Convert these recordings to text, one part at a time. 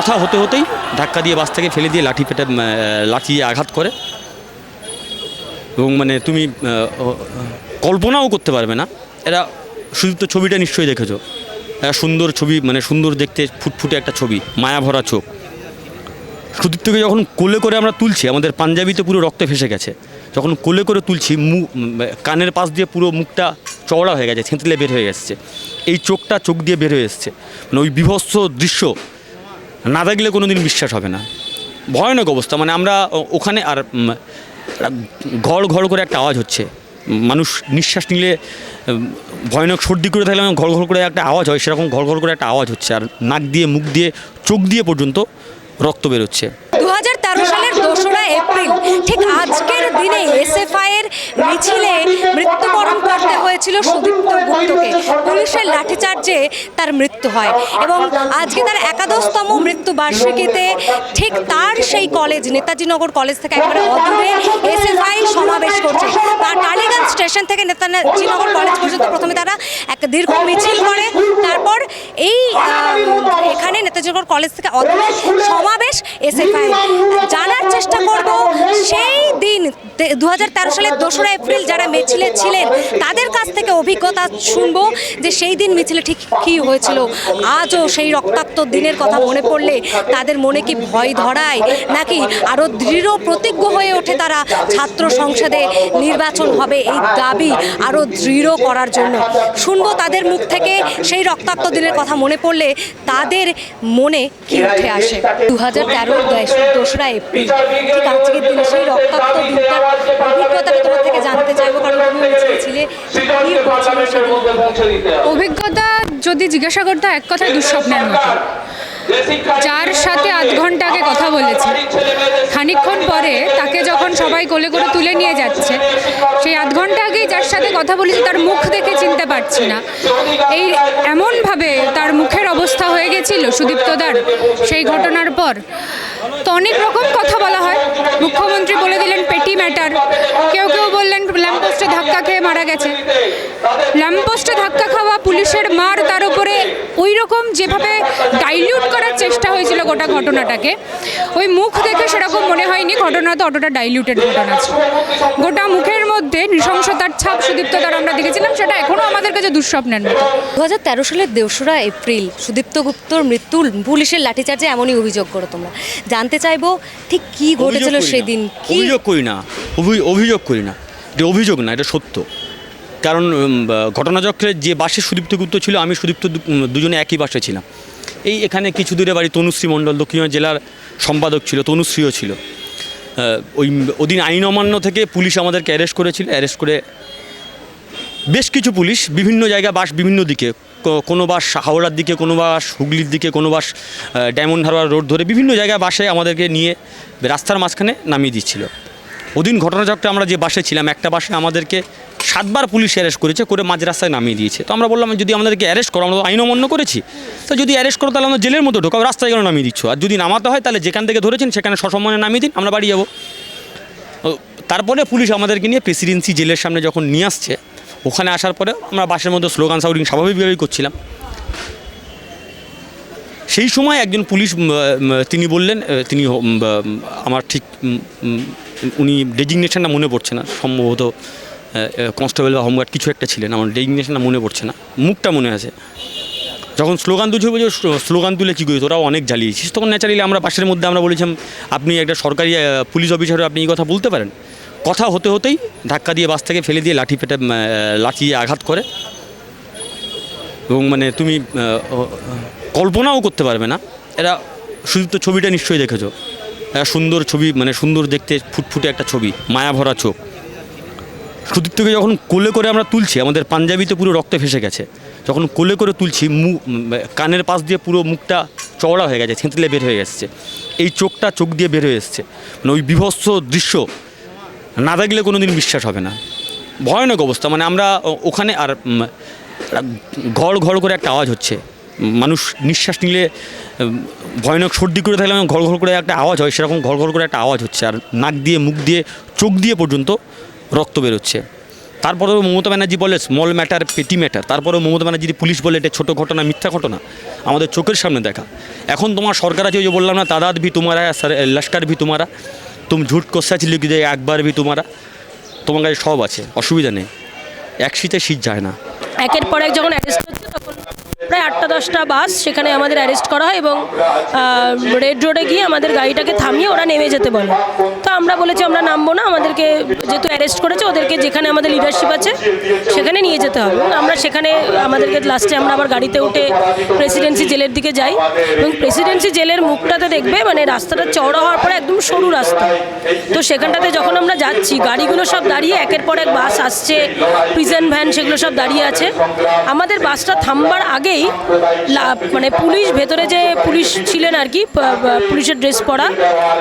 কথা হতে হতেই ধাক্কা দিয়ে বাস থেকে ফেলে দিয়ে লাঠি পেটে লাঠি আঘাত করে। এবং মানে তুমি কল্পনাও করতে পারবে না। এরা শুধু তো ছবিটা নিশ্চয়ই দেখেছ। একটা সুন্দর ছবি মানে সুন্দর দেখতে ফুটফুটে একটা ছবি মায়া ভরা চোখ। সুদীপ্তকে যখন কোলে করে আমরা তুলছি, আমাদের পাঞ্জাবিতে পুরো রক্তে ফেসে গেছে। যখন কোলে করে তুলছি মুখ কানের পাশ দিয়ে পুরো মুখটা চওড়া হয়ে গেছে ছেঁতলে বের হয়ে এসছে। এই চোখটা চোখ দিয়ে বের হয়ে এসছে। মানে ওই বিভৎস দৃশ্য না দেখলে কোনো দিন বিশ্বাস হবে না। ভয়ানক অবস্থা। মানে আমরা ওখানে আর ঘর ঘর করে একটা আওয়াজ হচ্ছে। মানুষ নিঃশ্বাস নিলে ভয়ানক সর্দি করে থাকলে ঘর ঘর করে একটা আওয়াজ হয়, সেরকম ঘর ঘর করে একটা আওয়াজ হচ্ছে। আর নাক দিয়ে, মুখ দিয়ে, চোখ দিয়ে পর্যন্ত রক্ত বেরোচ্ছে। দু হাজার ঠিক আজকের দিনে এসএফআই এর মিছিলে মৃত্যুবরণ করতে হয়েছিল গুপ্তকে পুলিশের লাঠিচার্জে তার মৃত্যু হয় এবং আজকে তার একাদশতম মৃত্যু বার্ষিকীতে ঠিক তার সেই কলেজ নেতাজি নগর কলেজ থেকে একেবারে অদূরে এসএফআই সমাবেশ করছে। তার টালিগঞ্জ স্টেশন থেকে নেতাজি নগর কলেজ পর্যন্ত প্রথমে তারা এক দীর্ঘ মিছিল করে, তারপর এই এখানে নেতাজি নগর কলেজ থেকে অদূরে সমাবেশ এসএফআই। জানার চেষ্টা করব, সেই দিন দু হাজার তেরো সালের দোসরা এপ্রিল যারা মিছিলে ছিলেন, তাদের কাছ থেকে অভিজ্ঞতা শুনব যে সেই দিন মিছিলে ঠিক কী হয়েছিল? আজও সেই রক্তাক্ত দিনের কথা মনে পড়লে তাদের মনে কি ভয় ধরায়? নাকি আরও দৃঢ় প্রতিজ্ঞ হয়ে ওঠে তারা ছাত্র সংসদে নির্বাচন হবে এই দাবি আরও দৃঢ় করার জন্য? শুনব তাদের মুখ থেকে সেই রক্তাক্ত দিনের কথা মনে পড়লে তাদের মনে কি উঠে আসে? দু হাজার তেরোর দোসরা এপ্রিল। ঠিক আজকের দিনে সেই রক্তাক্ত দিনটার অভিজ্ঞতাটা তোমার থেকে জানতে চাইব, কারণ তুমি ছিলে কি হয়েছিল সেদিন? অভিজ্ঞতা যদি জিজ্ঞাসা করতে এক কথায় দুঃস্বপ্নের মতো। যার সাথে আধ ঘণ্টা আগে কথা বলেছি। খানিকক্ষণ পরে তাকে যখন সবাই কোলে করে তুলে নিয়ে যাচ্ছে, সেই আধ ঘণ্টা আগেই যার সাথে কথা বলেছি, তার মুখ দেখে চিনতে পারছি না। এই এমনভাবে তার মুখের অবস্থা হয়ে গেছিল সুদীপ্তদার সেই ঘটনার পর। তো অনেক রকম কথা বলা হয়। মুখ্যমন্ত্রী বলে দিলেন, পেটি ম্যাটার। কেউ কেউ বললেন, ল্যাম্পপোস্টে ধাক্কা খেয়ে মারা গেছে। ল্যাম্পপোস্টে ধাক্কা খাওয়া পুলিশের মার, তার উপরে ওই রকম যেভাবে ডাইলিউট করার চেষ্টা হয়েছিল গোটা ঘটনাটাকে ওই মুখ দেখে সেরকম মনে হয়নি ঘটনা তো অতটা ডাইলিউটেড ঘটনা ছিল। গোটা মুখের মধ্যে নৃশংসতার ছাপ সুদীপ্ততার আমরা দেখেছিলাম সেটা এখনও আমাদের কাছে দুঃস্বপ্নের মতো। দু হাজার তেরো সালের দোসরা এপ্রিল সুদীপ্ত গুপ্তর মৃত্যু পুলিশের লাঠিচার্জে এমনই অভিযোগ করো তোমরা। জানতে চাইব ঠিক কি ঘটেছিল। সেদিন কি অভিযোগ করি না। অভি- অভিযোগ করি না। এটা অভিযোগ না এটা সত্য। কারণ উম, বা, ঘটনাচক্রে যে বাসে সুদীপ্ত গুপ্ত ছিল আমি সুদীপ্ত দুজনে একই বাসে ছিলাম। এই এখানে কিছু দূরে বাড়ি তনুশ্রী মণ্ডল দক্ষিণ জেলার সম্পাদক ছিল তনুশ্রীও ছিল। ওই ওদিন আইন অমান্য থেকে পুলিশ আমাদেরকে অ্যারেস্ট করেছিল অ্যারেস্ট করে বেশ কিছু পুলিশ বিভিন্ন জায়গায় বাস বিভিন্ন দিকে কোনো বাস হাওড়ার দিকে কোনো বাস হুগলির দিকে কোনো বাস ডায়মন্ড হারবার রোড ধরে বিভিন্ন জায়গায় বাসে আমাদেরকে নিয়ে রাস্তার মাঝখানে নামিয়ে দিচ্ছিল। ওদিন ঘটনাচক্রে আমরা যে বাসে ছিলাম একটা বাসে আমাদেরকে সাতবার পুলিশ অ্যারেস্ট করেছে, করে মাঝ রাস্তায় নামিয়ে দিয়েছে। তো আমরা বললাম, যদি আমাদেরকে অ্যারেস্ট করো, আমরা আইন অমান্য করেছি। তো যদি অ্যারেস্ট করো, তাহলে আমরা জেলের মতো ঢোকাও রাস্তায় কেন নামিয়ে দিচ্ছ? আর যদি নামাতে হয়, তাহলে যেখান থেকে ধরেছেন, সেখানে সসম্মানে নামিয়ে দিন, আমরা বাড়ি যাব। তারপরে পুলিশ আমাদেরকে নিয়ে প্রেসিডেন্সি জেলের সামনে যখন নিয়ে আসছে, ওখানে আসার পরে আমরা বাসের মধ্যে স্লোগান সাউরিং স্বাভাবিকভাবেই করছিলাম। সেই সময় একজন পুলিশ তিনি বললেন তিনি আমার ঠিক উনি ডেজিগনেশনটা মনে পড়ছে না, সম্ভবত কনস্টেবল বা হোমগার্ড কিছু একটা ছিলেন, আমার ডেজিগনেশনটা মনে পড়ছে না, মুখটা মনে আছে। যখন স্লোগান তুলছে, বলছে স্লোগান তুলে কী করি তোরাও অনেক জ্বালিয়েছিস। তখন ন্যাচারালি আমরা বাসের মধ্যে আমরা বলেছিলাম, আপনি একটা সরকারি পুলিশ অফিসার আপনি এই কথা বলতে পারেন। কথা হতে হতেই ধাক্কা দিয়ে বাস থেকে ফেলে দিয়ে লাঠি পেটে লাঠি আঘাত করে। এবং মানে তুমি কল্পনাও করতে পারবে না। এরা শুধু তো ছবিটা নিশ্চয়ই দেখেছ। সুন্দর ছবি মানে সুন্দর দেখতে ফুটফুটে একটা ছবি মায়া ভরা চোখ। সুদীপ্তকে যখন কোলে করে আমরা তুলছি, আমাদের পাঞ্জাবিতে পুরো রক্ত ফেসে গেছে। যখন কোলে করে তুলছি মুখ কানের পাশ দিয়ে পুরো মুখটা চওড়া হয়ে গেছে ছেঁতলে বের হয়ে এসছে। এই চোখটা চোখ দিয়ে বের হয়ে এসছে। মানে ওই বিভৎস দৃশ্য না দেখলে কোনো দিন বিশ্বাস হবে না। ভয়ানক অবস্থা। মানে আমরা ওখানে আর ঘর ঘর করে একটা আওয়াজ হচ্ছে। মানুষ নিঃশ্বাস নিলে ভয়ানক সর্দি করে থাকলে ঘর ঘর করে একটা আওয়াজ হয়। সেরকম ঘর ঘর করে একটা আওয়াজ হচ্ছে। আর নাক দিয়ে, মুখ দিয়ে, চোখ দিয়ে পর্যন্ত রক্ত বেরোচ্ছে। তারপরেও মমতা ব্যানার্জি বলে স্মল ম্যাটার পেটি ম্যাটার তারপরেও মমতা ব্যানার্জি পুলিশ বলে, এটা ছোটো ঘটনা, মিথ্যা ঘটনা। আমাদের চোখের সামনে দেখা। এখন তোমার সরকার আছে, ওই যে বললাম না, তাদাদ ভি তোমারা লস্কর ভি তোমারা। তুমি ঝুট কোসাচ লিখ দে একবার ভি তোমারা। তোমার কাছে সব আছে, অসুবিধা নেই। এক শীতে শীত যায় না। একের পর এক যখন অ্যারেস্ট হচ্ছে, তখন প্রায় আটটা দশটা বাস সেখানে আমাদের অ্যারেস্ট করা হয় এবং রেড রোডে গিয়ে আমাদের গাড়িটাকে থামিয়ে ওরা নেমে যেতে বলে। তো আমরা বলেছি, আমরা নামবো না, আমাদেরকে যেহেতু অ্যারেস্ট করেছে, ওদেরকে যেখানে আমাদের লিডারশিপ আছে, সেখানে নিয়ে যেতে হবে। আমরা সেখানে, আমাদেরকে লাস্টে আমরা আবার গাড়িতে উঠে প্রেসিডেন্সি জেলের দিকে যাই। এবং প্রেসিডেন্সি জেলের মুখটাতে দেখবে মানে রাস্তাটা চওড়া হওয়ার পরে একদম সরু রাস্তা। তো সেখানটাতে যখন আমরা যাচ্ছি, গাড়িগুলো সব দাঁড়িয়ে একের পর এক বাস আসছে প্রিজন ভ্যান সেগুলো সব দাঁড়িয়ে আছে। আমাদের বাসটা থামবার আগেই লা- মানে পুলিশ ভেতরে যে পুলিশ ছিলেন আর কি পুলিশের ড্রেস পরা,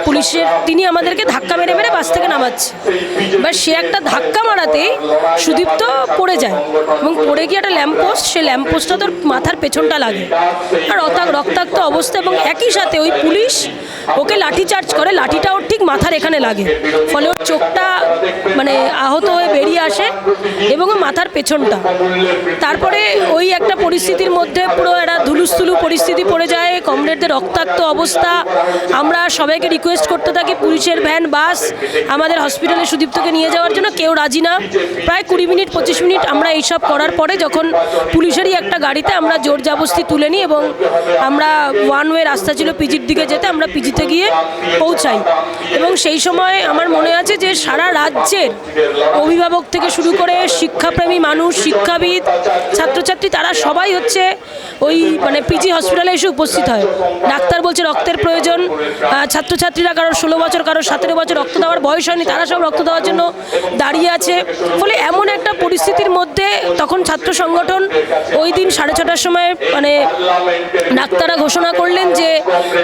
পুলিশের তিনি আমাদেরকে ধাক্কা মেরে মেরে বাস থেকে নামাচ্ছে। এবার সে একটা ধাক্কা মারাতেই সুদীপ্ত পড়ে যায় এবং পড়ে গিয়ে একটা ল্যাম্পপোস্ট সেই ল্যাম্পপোস্টটা তোর মাথার পেছনটা লাগে। আর অতা, রক্তাক্ত অবস্থা এবং একই সাথে ওই পুলিশ ওকে লাঠি চার্জ করে লাঠিটা ওর ঠিক মাথার এখানে লাগে। ফলে ওর চোখটা মানে আহত হয়ে বেরিয়ে আসে এবং মাথার পেছনটা। তারপরে ওই একটা পরিস্থিতির মধ্যে পুরো একটা ধুলুস্থুলু পরিস্থিতি পড়ে যায়, কমরেডদের রক্তাক্ত অবস্থা। আমরা সবাইকে রিকোয়েস্ট করতে থাকি পুলিশের ভ্যান, বাস, আমাদের হসপিটালে সুদীপ্তকে নিয়ে যাওয়ার জন্য, কেউ রাজি না। প্রায় কুড়ি মিনিট, পঁচিশ মিনিট আমরা এইসব করার পরে যখন পুলিশেরই একটা গাড়িতে আমরা জোর জাবস্তি তুলে নিই এবং আমরা ওয়ান ওয়ে রাস্তা ছিল পিজির দিকে যেতে, আমরা পিজিতে গিয়ে পৌঁছাই। এবং সেই সময় আমার মনে আছে যে সারা রাজ্যের অভিভাবক থেকে শুরু করে শিক্ষাপ্রেমী মানুষ, শিক্ষাবিদ, ছাত্রছাত্রী, তারা সবাই হচ্ছে ওই মানে পিজি হসপিটালে এসে উপস্থিত হয়। ডাক্তার বলছে রক্তের প্রয়োজন। ছাত্রছাত্রীরা কারোর ষোলো বছর, কারোর সতেরো বছর রক্ত দেওয়ার বয়স হয়নি, তারা সব রক্ত দেওয়ার জন্য দাঁড়িয়ে আছে। ফলে এমন একটা পরিস্থিতির মধ্যে তখন ছাত্র সংগঠন ওই দিন সাড়ে ছটার সময় মানে ডাক্তাররা ঘোষণা করলেন যে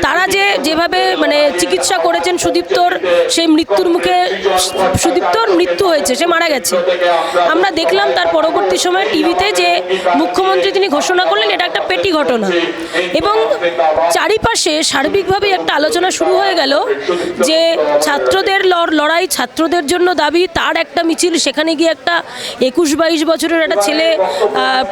তারা যে যেভাবে মানে চিকিৎসা করেছেন সুদীপ্তর, সেই মৃত্যুর মুখে সুদীপ্তর মৃত্যু হয়েছে, সে মারা গেছে। আমরা দেখলাম তার পরবর্তী সময় টিভিতে যে মুখ্যমন্ত্রী তিনি ঘোষণা করলেন, এটা একটা পেটি ঘটনা। এবং চারিপাশে সার্বিকভাবে একটা আলোচনা শুরু হয়ে গেল যে ছাত্রদের লড়- লড়াই ছাত্রদের জন্য দাবি, তার একটা মিছিল, সেখানে গিয়ে একটা একুশ বাইশ বছরের একটা ছেলে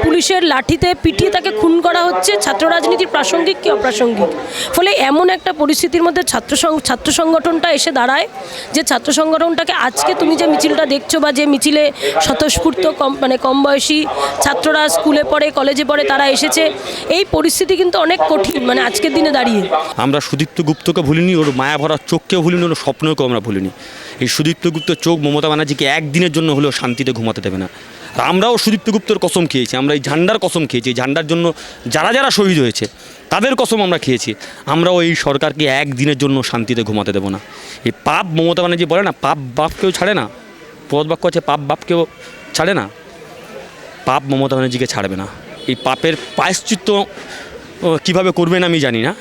পুলিশের লাঠিতে পিটিয়ে তাকে খুন করা হচ্ছে। ছাত্র রাজনীতির প্রাসঙ্গিক কি অপ্রাসঙ্গিক? ফলে এমন একটা পরিস্থিতির মধ্যে ছাত্র ছাত্র সংগঠনটা এসে দাঁড়ায় যে ছাত্র সংগঠনটাকে আজকে তুমি যে মিছিলটা দেখছ বা যে মিছিলে স্বতঃস্ফূর্ত কম মানে কম বয়সী ছাত্ররা স্কুলে পড়ে, কলেজে পড়ে তারা এসেছে এই পরিস্থিতি কিন্তু অনেক কঠিন মানে আজকের দিনে দাঁড়িয়ে। আমরা সুদীপ্ত গুপ্তকে ভুলিনি, ওর মায়া ভরা চোখকেও ভুলিনি, ওর স্বপ্নকেও আমরা ভুলিনি। এই সুদীপ্ত গুপ্ত চোখ মমতা ব্যানার্জিকে একদিনের জন্য হলেও শান্তিতে ঘুমাতে দেবে না। আমরাও সুদীপ্ত গুপ্তর কসম খেয়েছি, আমরা এই ঝান্ডার কসম খেয়েছি ঝান্ডার জন্য যারা যারা শহীদ হয়েছে, তাদের কসম আমরা খেয়েছি। আমরাও এই সরকারকে একদিনের জন্য শান্তিতে ঘুমাতে দেবো না। এই পাপ মমতা ব্যানার্জি বলে না, পাপ বাপকেও ছাড়ে না, পদ বাক্য আছে, পাপ বাপকেও ছাড়ে না, পাপ মমতা ব্যানার্জিকে ছাড়বে না। এই পাপের প্রায়শ্চিত্ত ও, কীভাবে করবেন আমি জানি না।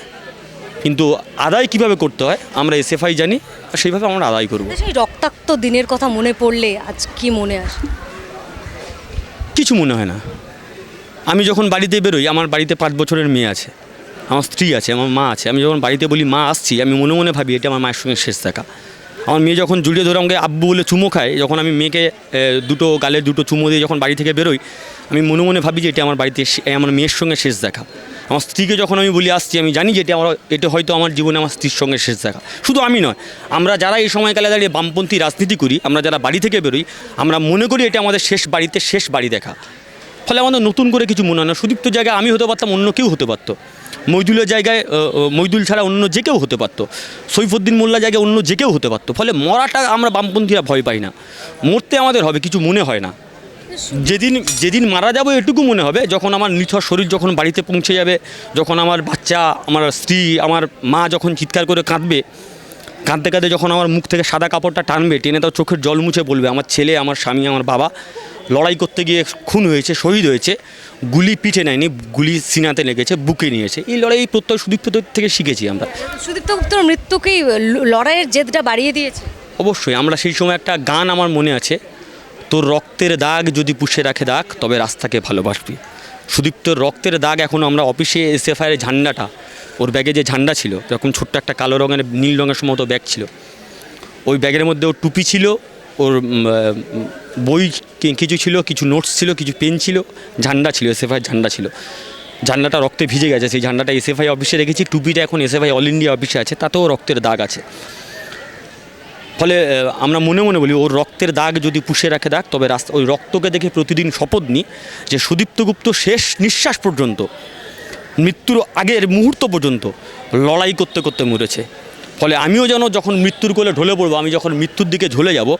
কিন্তু আদায় কীভাবে করতে হয় আমরা এসএফআই জানি আর সেইভাবে আমরা আদায় করব। সেই রক্তাক্ত দিনের কথা মনে পড়লে আজ কি মনে আসে? কিছু মনে হয় না। আমি যখন বাড়িতে বেরোই আমার বাড়িতে পাঁচ বছরের মেয়ে আছে আমার স্ত্রী আছে আমার মা আছে আমি যখন বাড়িতে বলি মা আসছি আমি মনে মনে ভাবি এটা আমার মায়ের সঙ্গে শেষ দেখা। আমার মেয়ে যখন জড়িয়ে ধরে আমাকে আব্বু বলে চুমো খায় যখন আমি মেয়েকে দুটো গালে দুটো চুমো দিয়ে যখন বাড়ি থেকে বেরোই আমি মনে মনে ভাবি যে এটা আমার বাড়িতে আমার মেয়ের সঙ্গে শেষ দেখা। আমার স্ত্রীকে যখন আমি বলি, আসছি, আমি জানি যে এটা আমার এটা হয়তো আমার জীবনে আমার স্ত্রীর সঙ্গে শেষ দেখা। শুধু আমি নয়, আমরা যারা এই সময়কালে দাঁড়িয়ে বামপন্থী রাজনীতি করি, আমরা যারা বাড়ি থেকে বেরোই, আমরা মনে করি এটা আমাদের শেষ বাড়িতে শেষ বাড়ি দেখা। ফলে আমাদের নতুন করে কিছু মনে হয় না। সুদীপ্ত জায়গায় আমি হতে পারতাম, অন্য কেউ হতে পারতো। মইদুলের জায়গায় মইদুল ছাড়া অন্য যে কেউ হতে পারতো। সৈফুদ্দিন মোল্লা জায়গায় অন্য যে কেউ হতে পারতো। ফলে মরাটা আমরা বামপন্থীরা ভয় পাই না। মরতে আমাদের হবে, কিছু মনে হয় না। যেদিন যেদিন মারা যাব এটুকু মনে হবে যখন আমার নিথর শরীর যখন বাড়িতে পৌঁছে যাবে যখন আমার বাচ্চা আমার স্ত্রী আমার মা যখন চিৎকার করে কাঁদবে কাঁদতে কাঁদতে যখন আমার মুখ থেকে সাদা কাপড়টা টানবে টেনে তার চোখের জল মুছে বলবে আমার ছেলে আমার স্বামী আমার বাবা লড়াই করতে গিয়ে খুন হয়েছে শহীদ হয়েছে গুলি পিঠে নেয়নি গুলি সিনাতে লেগেছে বুকে নিয়েছে। এই লড়াই প্রত্যয় সুদীপ্ত থেকে শিখেছি আমরা। সুদীপ্ত গুপ্তর মৃত্যুকেই লড়াইয়ের জেদটা বাড়িয়ে দিয়েছে। অবশ্যই আমরা সেই সময় একটা গান আমার মনে আছে তোর রক্তের দাগ যদি পুষে রাখে দাগ, তবে রাস্তাকে ভালোবাসবি। সুদীপ্তর রক্তের দাগ এখন আমরা অফিসে এসএফআইয়ের ঝান্ডাটা, ওর ব্যাগে যে ঝান্ডা ছিল তখন ছোট্ট একটা কালো রঙের, নীল রঙের সম্ভবত ব্যাগ ছিল। ওই ব্যাগের মধ্যে ওর টুপি ছিল, ওর বই কিছু ছিল, কিছু নোটস ছিল, কিছু পেন ছিল, ঝান্ডা ছিল এসএফআই ঝান্ডা ছিল। ঝান্ডাটা রক্তে ভিজে গেছে, সেই ঝান্ডাটা এসএফআই অফিসে রেখেছি, টুপিটা এখন এসএফআই অল ইন্ডিয়া অফিসে আছে, তাতেও রক্তের দাগ আছে। ফলে আমরা মনে মনে বলি, ওর রক্তের দাগ যদি পুষে রাখে দাগ, তবে রাস্তা, ওই রক্তকে দেখে প্রতিদিন শপথ নিই যে সুদীপ্ত গুপ্ত শেষ নিঃশ্বাস পর্যন্ত, মৃত্যুর আগের মুহূর্ত পর্যন্ত লড়াই করতে করতে মরেছে। ফলে আমিও যেন যখন মৃত্যুর কোলে ঢলে পড়ব, আমি যখন মৃত্যুর দিকে ঝলে যাব,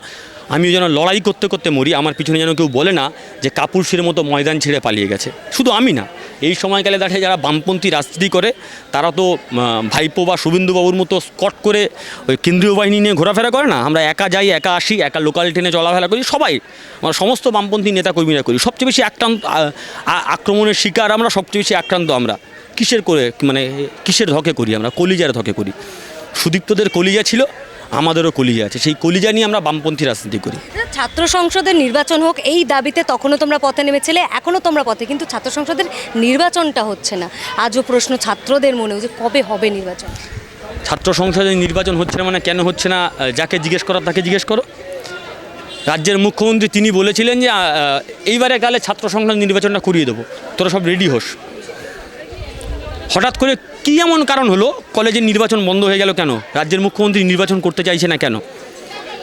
আমিও যেন লড়াই করতে করতে মরি, আমার পিছনে যেন কেউ বলে না যে কাপুরশির মতো ময়দান ছেড়ে পালিয়ে গেছে। শুধু আমি না এই সময়কালে দাঁড়িয়ে যারা বামপন্থী রাজনীতি করে, তারা তো ভাইপো বা শুভেন্দুবাবুর মতো স্কট করে ওই কেন্দ্রীয় বাহিনী নিয়ে ঘোরাফেরা করে না? আমরা একা যাই, একা আসি, একা লোকাল ট্রেনে চলাফেরা করি, সবাই। আমরা সমস্ত বামপন্থী নেতাকর্মীরা করি। সবচেয়ে বেশি আক্রান্ত আক্রমণের শিকার আমরা, সবচেয়ে বেশি আক্রান্ত আমরা। কিসের করে মানে কিসের ধকে করি আমরা? কলিজার ধকে করি। সুদীপ্তদের কলিজা ছিল আমাদেরও কলিজা আছে। সেই কলিজা নিয়ে আমরা বামপন্থী রাজনীতি করি। ছাত্র সংসদের নির্বাচন হোক এই দাবিতে তখনও তোমরা পথে নেমেছিলে এখনও তোমরা পথে কিন্তু ছাত্র সংসদের নির্বাচনটা হচ্ছে না। আজও প্রশ্ন ছাত্রদের মনেও যে কবে হবে নির্বাচন? ছাত্র সংসদের নির্বাচন হচ্ছে না মানে কেন হচ্ছে না? যাকে জিজ্ঞেস করো তাকে জিজ্ঞেস করো। রাজ্যের মুখ্যমন্ত্রী তিনি বলেছিলেন যে এইবারে কালে ছাত্র সংসদ নির্বাচনটা করিয়ে দেবো। তোরা সব রেডি হোস। হঠাৎ করে কী এমন কারণ হলো? কলেজের নির্বাচন বন্ধ হয়ে গেল কেন? রাজ্যের মুখ্যমন্ত্রী নির্বাচন করতে চাইছে না কেন?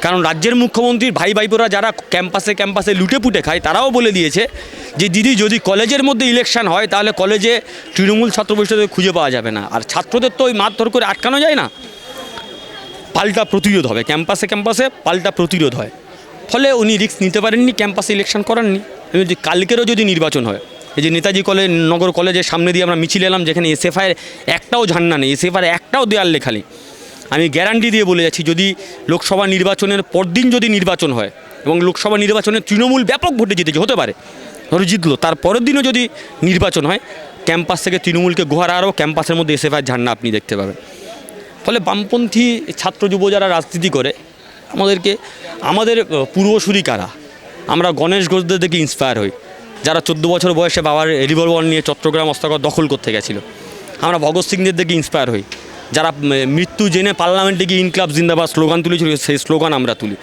কারণ রাজ্যের মুখ্যমন্ত্রীর ভাই ভাইপোরা যারা ক্যাম্পাসে ক্যাম্পাসে লুটে পুটে খায়, তারাও বলে দিয়েছে যে, দিদি, যদি কলেজের মধ্যে ইলেকশন হয়, তাহলে কলেজে তৃণমূল ছাত্র পরিষদে খুঁজে পাওয়া যাবে না। আর ছাত্রদের তো ওই মারধর করে আটকানো যায় না? পাল্টা প্রতিরোধ হবে। ক্যাম্পাসে ক্যাম্পাসে পাল্টা প্রতিরোধ হয়। ফলে উনি রিস্ক নিতে পারেননি, ক্যাম্পাসে ইলেকশন করাননি। যদি কালকেরও যদি নির্বাচন হয় এই যে নেতাজি কলেজ নগর কলেজের সামনে দিয়ে আমরা মিছিল এলাম, যেখানে এসএফআইয়ের একটাও ঝান্না নেই এসএফআইয়ের একটাও দেয়াল লেখা নেই। আমি গ্যারান্টি দিয়ে বলে যাচ্ছি, যদি লোকসভা নির্বাচনের পরদিন যদি নির্বাচন হয়, এবং লোকসভা নির্বাচনে তৃণমূল ব্যাপক ভোটে জিতেছে, হতে পারে, ধরো জিতলো, তার পরের দিনও যদি নির্বাচন হয়, ক্যাম্পাস থেকে তৃণমূলকে গোহার আরও ক্যাম্পাসের মধ্যে এসএফআইয়ের ঝান্না আপনি দেখতে পাবেন। ফলে বামপন্থী ছাত্র যুব যারা রাজনীতি করে, আমাদেরকে আমাদের পূর্বসূরি কারা? আমরা গণেশ ঘোষদের দেখে ইন্সপায়ার হই। যারা চোদ্দ বছর বয়সে বাবার রিভলভার নিয়ে চট্টগ্রাম অস্ত্রাগার দখল করতে গেছিল। আমরা ভগৎ সিংদের দেখে ইন্সপায়ার হই। যারা মৃত্যু জেনে পার্লামেন্টে গিয়ে ইনক্লাব জিন্দাবাদ স্লোগান তুলেছিল, সেই স্লোগান আমরা তুলি।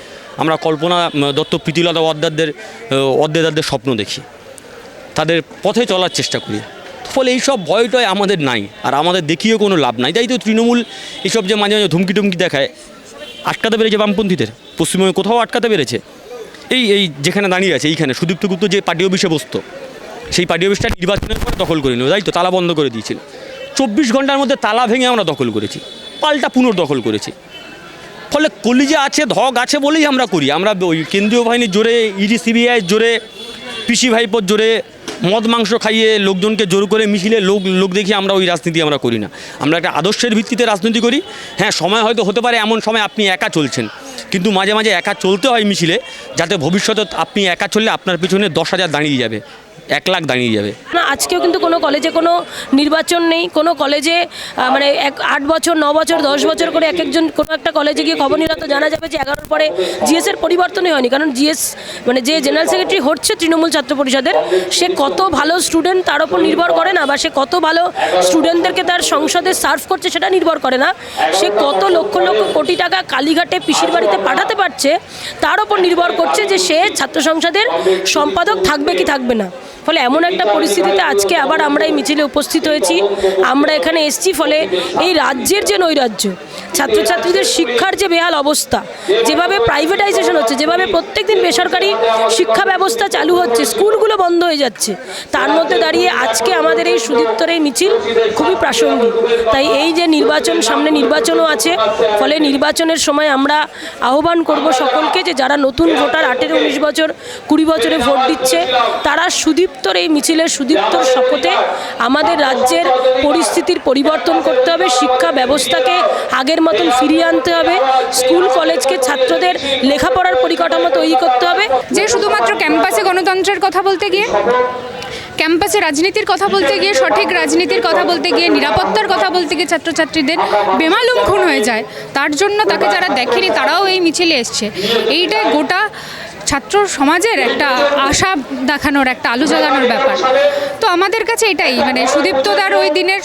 আমরা কল্পনা দত্ত প্রীতিলতা ওয়াদ্দারদের অদ্দেদারদের স্বপ্ন দেখি। তাদের পথে চলার চেষ্টা করি। ফলে এইসব ভয় টয় আমাদের নাই, আর আমাদের দেখিয়েও কোনো লাভ নাই। তাই তো তৃণমূল এইসব যে মাঝে মাঝে ধুমকি টুমকি দেখায়, আটকাতে পেরেছে বামপন্থীদের। পশ্চিমবঙ্গে কোথাও আটকাতে পেরেছে। এই এই যেখানে দাঁড়িয়ে আছে, এইখানে। সুদীপ্ত গুপ্ত যে পার্টি অফিসে বসতো, সেই পার্টি অফিসটা নির্বাচনের পরে দখল করে নিল। তাই তো, তালা বন্ধ করে দিয়েছিল। চব্বিশ ঘণ্টার মধ্যে তালা ভেঙে আমরা দখল করেছি। পাল্টা পুনর্দখল করেছি। ফলে কলিজা আছে ধগ আছে বলেই আমরা করি। আমরা ওই কেন্দ্রীয় বাহিনীর জোরে, ইডি সিবিআই জোরে, পিসি ভাইপোর জোরে মদ, মাংস খাইয়ে লোকজনকে জোর করে মিছিলে লোক লোক দেখিয়ে আমরা ওই রাজনীতি আমরা করি না। আমরা একটা আদর্শের ভিত্তিতে রাজনীতি করি। হ্যাঁ সময় হয়তো হতে পারে, এমন সময় আপনি একা চলছেন। কিন্তু মাঝে মাঝে একা চলতে হয় মিছিলে, যাতে ভবিষ্যতে আপনি একা চললে আপনার পিছনে দশ হাজার দাঁড়িয়ে যাবে। এক লাখ দাঁড়িয়ে যাবে। না, আজকেও কিন্তু কোনো কলেজে কোনো নির্বাচন নেই। কোনো কলেজে মানে এক, আট বছর, ন বছর, দশ বছর করে এক একজন কোনো একটা কলেজে গিয়ে খবর নিলে তো জানা যাবে যে এগারোর পরে জিএসের পরিবর্তনই হয়নি। কারণ জিএস মানে যে জেনারেল সেক্রেটারি হচ্ছে তৃণমূল ছাত্র পরিষদের, সে কত ভালো স্টুডেন্ট তার উপর নির্ভর করে না, বা সে কত ভালো স্টুডেন্টদেরকে তার সংসদে সার্ভ করছে সেটা নির্ভর করে না। সে কত লক্ষ লক্ষ কোটি টাকা কালীঘাটে পিসির বাড়িতে পাঠাতে পারছে, তার উপর নির্ভর করছে যে সে ছাত্র সংসদের সম্পাদক থাকবে কি থাকবে না। ফলে এমন একটা পরিস্থিতিতে আজকে আবার আমরা এই মিছিলে উপস্থিত হয়েছি। আমরা এখানে এসছি ফলে এই রাজ্যের যে নৈরাজ্য ছাত্রছাত্রীদের শিক্ষার যে বেহাল অবস্থা, যেভাবে প্রাইভেটাইজেশন হচ্ছে, যেভাবে প্রত্যেকদিন বেসরকারি শিক্ষা ব্যবস্থা চালু হচ্ছে, স্কুলগুলো বন্ধ হয়ে যাচ্ছে, তার মধ্যে দাঁড়িয়ে আজকে আমাদের এই সুদীপ্তর এই মিছিল খুবই প্রাসঙ্গিক। তাই এই যে নির্বাচন, সামনে নির্বাচনও আছে, ফলে নির্বাচনের সময় আমরা আহ্বান করব সকলকে যে যারা নতুন ভোটার, আঠেরো, উনিশ বছর, কুড়ি বছরে ভোট দিচ্ছে, তারা সুদীপ্তর এই মিছিলের সুদীপ্তর শপথে আমাদের রাজ্যের পরিস্থিতির পরিবর্তন করতে হবে, শিক্ষা ব্যবস্থাকে আগের মতন ফিরিয়ে আনতে হবে। স্কুল, কলেজকে ছাত্রদের লেখাপড়ার পরিকাঠামো তৈরি করতে হবে। যে শুধুমাত্র ক্যাম্পাসে গণতন্ত্রের কথা বলতে গিয়ে, ক্যাম্পাসে রাজনীতির কথা বলতে গিয়ে, সঠিক রাজনীতির কথা বলতে গিয়ে, নিরাপত্তার কথা বলতে গিয়ে ছাত্রছাত্রীদের বেমালুম খুন হয়ে যায়, তার জন্য তাকে যারা দেখেনি তারাও এই মিছিলে এসছে। এইটাই গোটা ছাত্র সমাজের একটা আশা দেখানোর, একটা আলো জ্বালানোর ব্যাপার। তো আমাদের কাছে এটাই মানে সুদীপ্তদার ওই দিনের,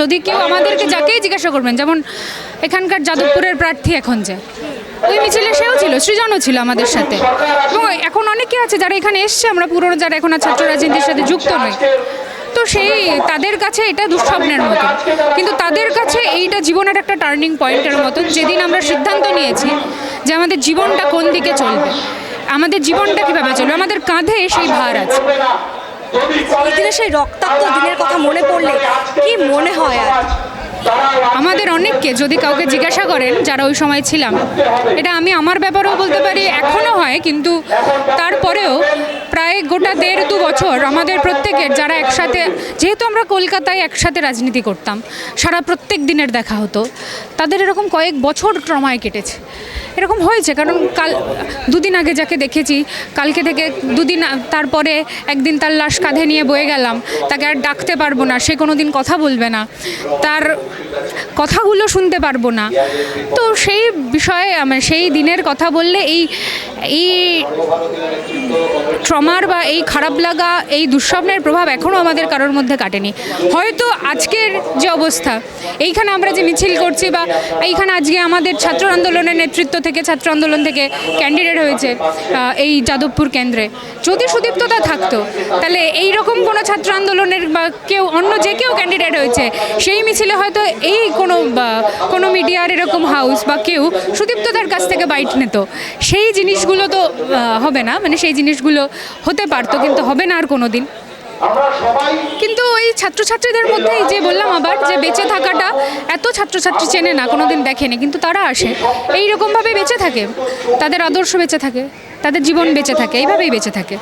যদি কেউ আমাদেরকে যাকেই জিজ্ঞাসা করবেন, যেমন এখানকার যাদবপুরের প্রার্থী এখন যে। ওই মিছিলে সেও ছিল, সৃজনও ছিল আমাদের সাথে। এবং এখন অনেকে আছে যারা এখানে এসছে, আমরা পুরনো যারা এখন আর ছাত্র রাজনীতির সাথে যুক্ত নই। তো সেই তাদের কাছে এটা দুঃস্বপ্নের মতো। কিন্তু তাদের কাছে এইটা জীবনের একটা টার্নিং পয়েন্টের মতো। যেদিন আমরা সিদ্ধান্ত নিয়েছি যে আমাদের জীবনটা কোন দিকে চলবে, আমাদের জীবনটা কীভাবে চলবে, আমাদের কাঁধে সেই ভার আছে। সেই রক্তাক্ত দিনের কথা মনে পড়লে কি মনে হয় আর? আমাদের অনেককে যদি কাউকে জিজ্ঞাসা করেন যারা ওই সময় ছিলাম, এটা আমি আমার ব্যাপারেও বলতে পারি, এখনও হয়, কিন্তু তারপরেও প্রায় গোটা দেড় দু বছর আমাদের প্রত্যেকের যারা একসাথে, যেহেতু আমরা কলকাতায় একসাথে রাজনীতি করতাম, সারা প্রত্যেক দিনের দেখা হতো, তাদের এরকম কয়েক বছর ট্রমায় কেটেছে। এরকম হয়েছে, কারণ কাল, দুদিন আগে যাকে দেখেছি, কালকে থেকে দুদিন তারপরে একদিন তার লাশ কাঁধে নিয়ে বয়ে গেলাম। তাকে আর ডাকতে পারব না, সে কোনো দিন কথা বলবে না। তার কথাগুলো শুনতে পারব না। তো সেই বিষয়ে আমার সেই দিনের কথা বললে এই এই ট্রমার বা এই খারাপ লাগা, এই দুঃস্বপ্নের প্রভাব এখনও আমাদের কারোর মধ্যে কাটেনি। হয়তো আজকের যে অবস্থা, এইখানে আমরা যে মিছিল করছি বা এইখানে আজকে আমাদের ছাত্র আন্দোলনের নেতৃত্ব থেকে, ছাত্র আন্দোলন থেকে ক্যান্ডিডেট হয়েছে এই যাদবপুর কেন্দ্রে। যদি সুদীপ্ততা থাকতো, তাহলে এই রকম কোনো ছাত্র আন্দোলনের বা কেউ, অন্য যে কেউ ক্যান্ডিডেট হয়েছে, সেই মিছিলে হয়তো এই কোনো কোনো মিডিয়ার এরকম হাউস বা কেউ সুদীপ্ততার কাছ থেকে বাইট নিত। সেই জিনিসগুলো তো হবে না মানে সেই জিনিসগুলো হতে পারতো, কিন্তু হবে না আর কোনো দিন কিন্তু ওই ছাত্রছাত্রীদের মধ্যে এই যে বললাম আবার যে বেঁচে থাকাটা, এত ছাত্রছাত্রী চেনে না কোনো দিন দেখেনি, কিন্তু তারা আসে। এই রকমভাবে বেঁচে থাকে, তাদের আদর্শ বেঁচে থাকে, তাদের জীবন বেঁচে থাকে, এইভাবেই বেঁচে থাকে।